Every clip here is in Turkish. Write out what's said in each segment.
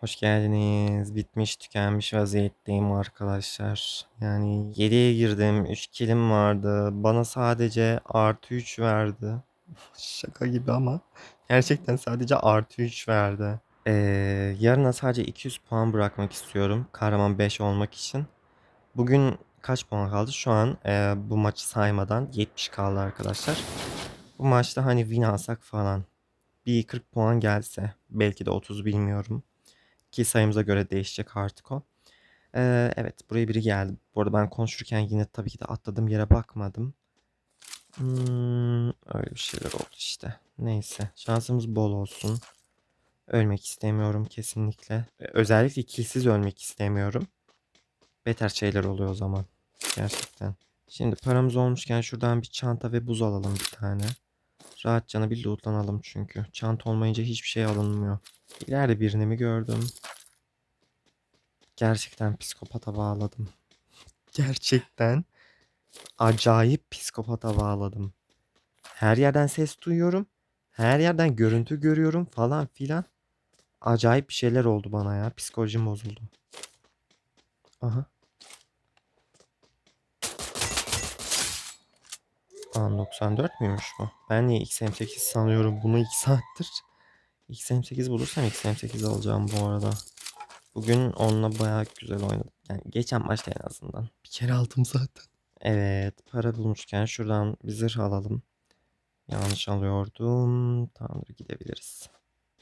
Hoş geldiniz. Bitmiş tükenmiş vaziyetteyim arkadaşlar. Yani 7'ye girdim. 3 kilim vardı. Bana sadece artı 3 verdi. Şaka gibi ama. Gerçekten sadece artı 3 verdi. Ee, yarına sadece 200 puan bırakmak istiyorum. Kahraman 5 olmak için. Bugün kaç puan kaldı? Şu an e, bu maçı saymadan 70 kaldı arkadaşlar. Bu maçta hani win alsak falan. Bir 40 puan gelse. Belki de 30 bilmiyorum. Ki sayımıza göre değişecek artık o. Ee, evet buraya biri geldi. Bu arada ben konuşurken yine tabii ki de atladığım yere bakmadım. Hmm, öyle bir şeyler oldu işte. Neyse şansımız bol olsun. Ölmek istemiyorum kesinlikle. Ee, Özellikle kilsiz ölmek istemiyorum. Beter şeyler oluyor o zaman. Gerçekten. Şimdi paramız olmuşken şuradan bir çanta ve buz alalım bir tane. Rahatçana bir lootlanalım çünkü. Çanta olmayınca hiçbir şey alınmıyor. İleride birini mi gördüm? Gerçekten psikopata bağladım. Gerçekten acayip psikopata bağladım. Her yerden ses duyuyorum. Her yerden görüntü görüyorum falan filan. Acayip bir şeyler oldu bana ya. Psikolojim bozuldu. Aha. Aa 94 müymüş bu? Ben niye XM8 sanıyorum bunu 2 saattir. XM8 bulursam XM8 alacağım bu arada. Bugün onunla bayağı güzel oynadık. Yani geçen maçta en azından. Bir kere aldım zaten. Evet para bulmuşken şuradan bir zırh alalım. Yanlış alıyordum. Tamamdır gidebiliriz.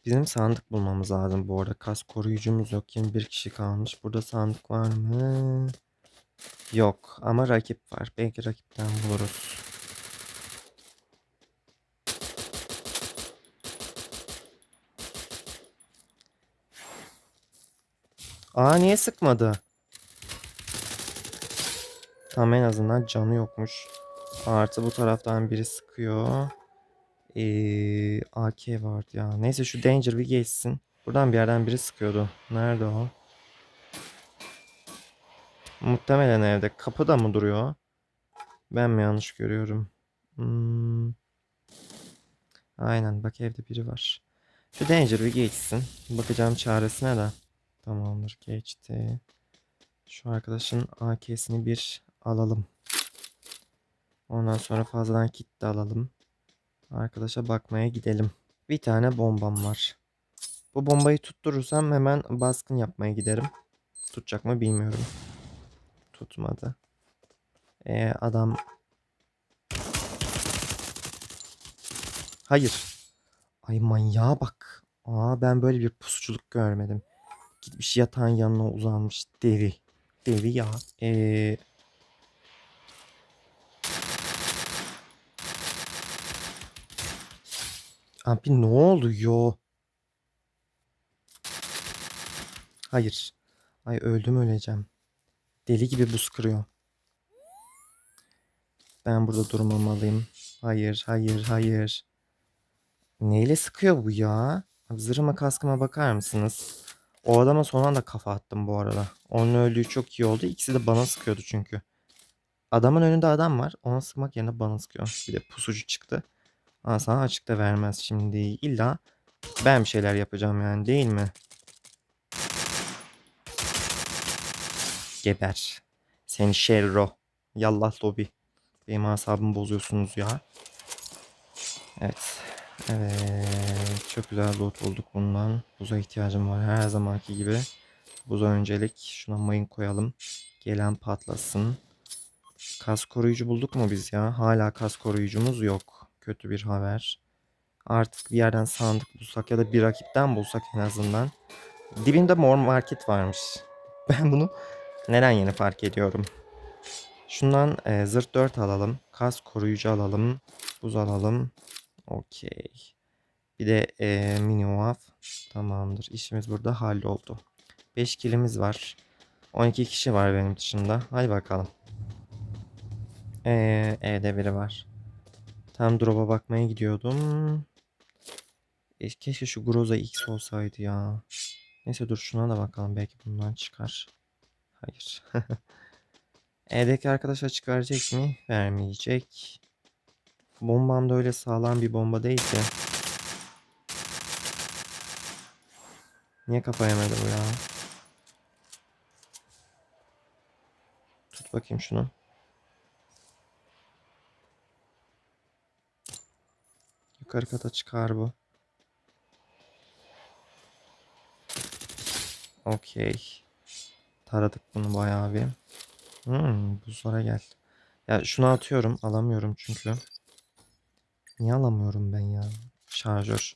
Bizim sandık bulmamız lazım bu arada. Kas koruyucumuz yok. 21 kişi kalmış. Burada sandık var mı? Yok ama rakip var. Belki rakipten buluruz. Aa niye sıkmadı? Tam en azından canı yokmuş. Artı bu taraftan biri sıkıyor. Ee, AK vardı ya. Neyse şu Danger bir geçsin. Buradan bir yerden biri sıkıyordu. Nerede o? Muhtemelen evde. Kapıda mı duruyor? Ben mi yanlış görüyorum? Hmm. Aynen bak evde biri var. Şu Danger bir geçsin. Bakacağım çaresine de. Tamamdır geçti. Şu arkadaşın AK'sini bir alalım. Ondan sonra fazladan kit de alalım. Arkadaşa bakmaya gidelim. Bir tane bombam var. Bu bombayı tutturursam hemen baskın yapmaya giderim. Tutacak mı bilmiyorum. Tutmadı. Ee, adam... Hayır. Ay manyağa bak. Aa ben böyle bir pusuculuk görmedim. Gitmiş yatağın yanına uzanmış devi. Devi ya. Ee, Abi ne oluyor? Hayır. Ay öldüm öleceğim. Deli gibi buz kırıyor. Ben burada durmamalıyım. Hayır, hayır, hayır. Neyle sıkıyor bu ya? Zırhıma kaskıma bakar mısınız? O adama son anda kafa attım bu arada. Onun öldüğü çok iyi oldu. İkisi de bana sıkıyordu çünkü. Adamın önünde adam var. Ona sıkmak yerine bana sıkıyor. Bir de pusucu çıktı. Ama sana açıkta vermez şimdi. İlla ben bir şeyler yapacağım yani değil mi? Geber. Seni Şerro. Yallah lobi. Benim asabımı bozuyorsunuz ya. Evet. Evet. Çok güzel loot bulduk bundan. Buza ihtiyacım var her zamanki gibi. Buza öncelik. Şuna mayın koyalım. Gelen patlasın. Kas koruyucu bulduk mu biz ya? Hala kas koruyucumuz yok. Kötü bir haber. Artık bir yerden sandık bulsak ya da bir rakipten bulsak en azından. Dibinde mor market varmış. Ben bunu neden yeni fark ediyorum? Şundan e, zırh 4 alalım. Kas koruyucu alalım. Buz alalım. Okey. Bir de e, mini waf. Tamamdır. İşimiz burada halloldu. 5 kilimiz var. 12 kişi var benim dışında. Hadi bakalım. Ee, evde biri var. Tam drop'a bakmaya gidiyordum. E, keşke şu Groza X olsaydı ya. Neyse dur şuna da bakalım. Belki bundan çıkar. Hayır. Evdeki arkadaşlar çıkaracak mı? Vermeyecek. Bombam da öyle sağlam bir bomba değil ki. Niye kafa yemedi ya? Tut bakayım şunu. Yukarı kata çıkar bu. Okey. Taradık bunu bayağı bir. Hmm, buzlara gel. Ya şunu atıyorum. Alamıyorum çünkü. Niye alamıyorum ben ya? Şarjör.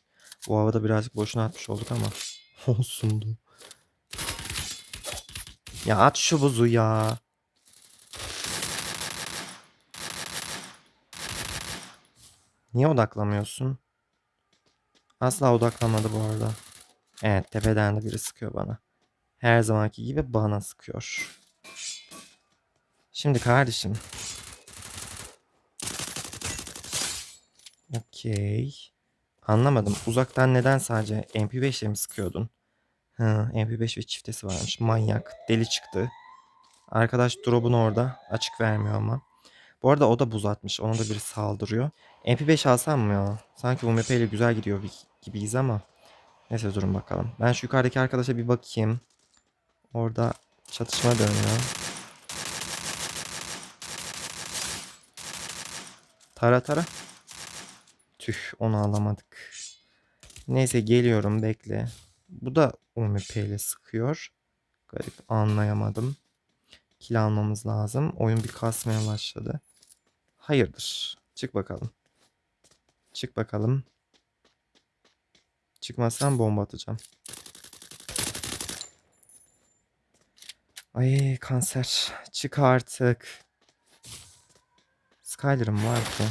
Bu havada birazcık boşuna atmış olduk ama. Olsundu. Ya at şu buzu ya. Niye odaklamıyorsun? Asla odaklanmadı bu arada. Evet tepeden de biri sıkıyor bana. Her zamanki gibi bana sıkıyor. Şimdi kardeşim. Okey. Anlamadım. Uzaktan neden sadece MP5 ile mi sıkıyordun? Hı, MP5 ve çiftesi varmış. Manyak. Deli çıktı. Arkadaş drop'un orada. Açık vermiyor ama. Bu arada o da buz atmış. Ona da biri saldırıyor. MP5 alsam mı ya? Sanki bu MP ile güzel gidiyor gibiyiz ama. Neyse durun bakalım. Ben şu yukarıdaki arkadaşa bir bakayım. Orada çatışma dönüyor. Tara tara. Tüh onu alamadık. Neyse geliyorum bekle. Bu da UMP ile sıkıyor. Garip anlayamadım. Kill almamız lazım. Oyun bir kasmaya başladı. Hayırdır. Çık bakalım. Çık bakalım. Çıkmazsan bomba atacağım. Ay kanser. Çık artık. Skyler'ım var ki.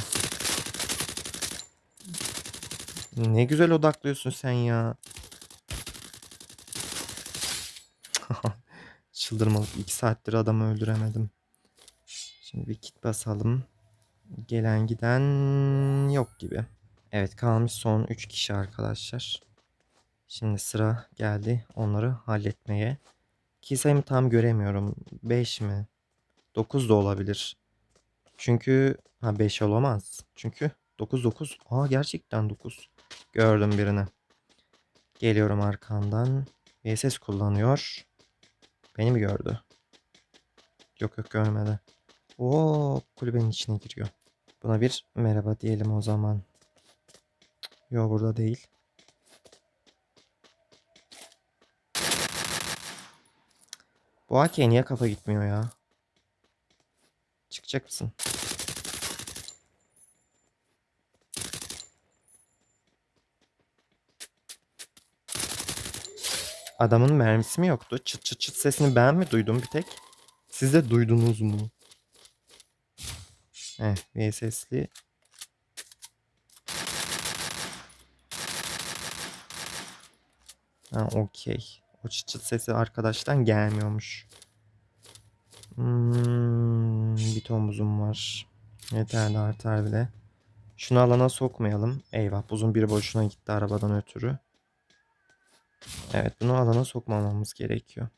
Ne güzel odaklıyorsun sen ya. Çıldırmalık. 2 saattir adamı öldüremedim. Şimdi bir kit basalım. Gelen giden yok gibi. Evet kalmış son 3 kişi arkadaşlar. Şimdi sıra geldi onları halletmeye. Ki sayımı tam göremiyorum. 5 mi? 9 da olabilir. Çünkü ha 5 olamaz. Çünkü 9 9. Aa gerçekten 9. Gördüm birini. Geliyorum arkandan. VSS kullanıyor. Beni mi gördü? Yok yok görmedi. Oo kulübenin içine giriyor. Buna bir merhaba diyelim o zaman. Yok burada değil. Bu AK'ye niye kafa gitmiyor ya? Çıkacak mısın? Adamın mermisi mi yoktu? Çıt çıt çıt sesini ben mi duydum bir tek? Siz de duydunuz mu? Eh, VSS'li. Ha, okey. O çıt çıt sesi arkadaştan gelmiyormuş. Hmm, bir ton buzum var. Yeterli artar bile. Şunu alana sokmayalım. Eyvah buzun biri boşuna gitti arabadan ötürü. Evet bunu alana sokmamamız gerekiyor.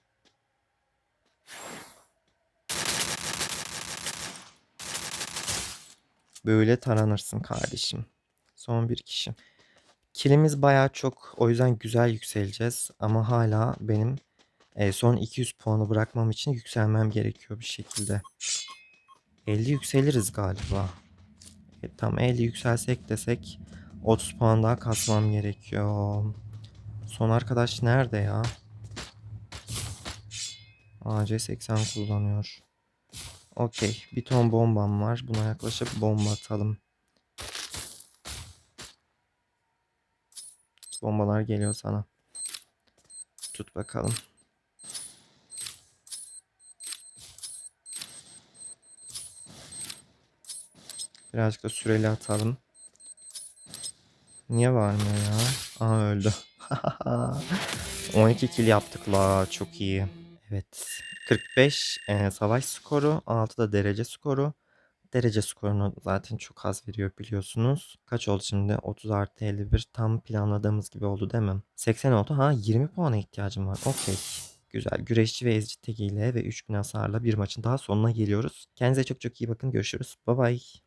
Böyle taranırsın kardeşim. Son bir kişi. Kilimiz baya çok. O yüzden güzel yükseleceğiz. Ama hala benim e, son 200 puanı bırakmam için yükselmem gerekiyor bir şekilde. 50 yükseliriz galiba. E, tam 50 yükselsek desek 30 puan daha kasmam gerekiyor. Son arkadaş nerede ya? AC80 kullanıyor. Okey. Bir ton bombam var. Buna yaklaşıp bomba atalım. Bombalar geliyor sana. Tut bakalım. Birazcık da süreli atalım. Niye varmıyor ya? Aha öldü. 12 kill yaptık la çok iyi. Evet. 45 e, savaş skoru, 6 da derece skoru. Derece skorunu zaten çok az veriyor biliyorsunuz. Kaç oldu şimdi? 30 artı 51 tam planladığımız gibi oldu değil mi? 80 oldu. Ha 20 puana ihtiyacım var. Okey. Güzel. Güreşçi ve ezici tekiyle ve 3000 hasarla bir maçın daha sonuna geliyoruz. Kendinize çok çok iyi bakın. Görüşürüz. Bye bye.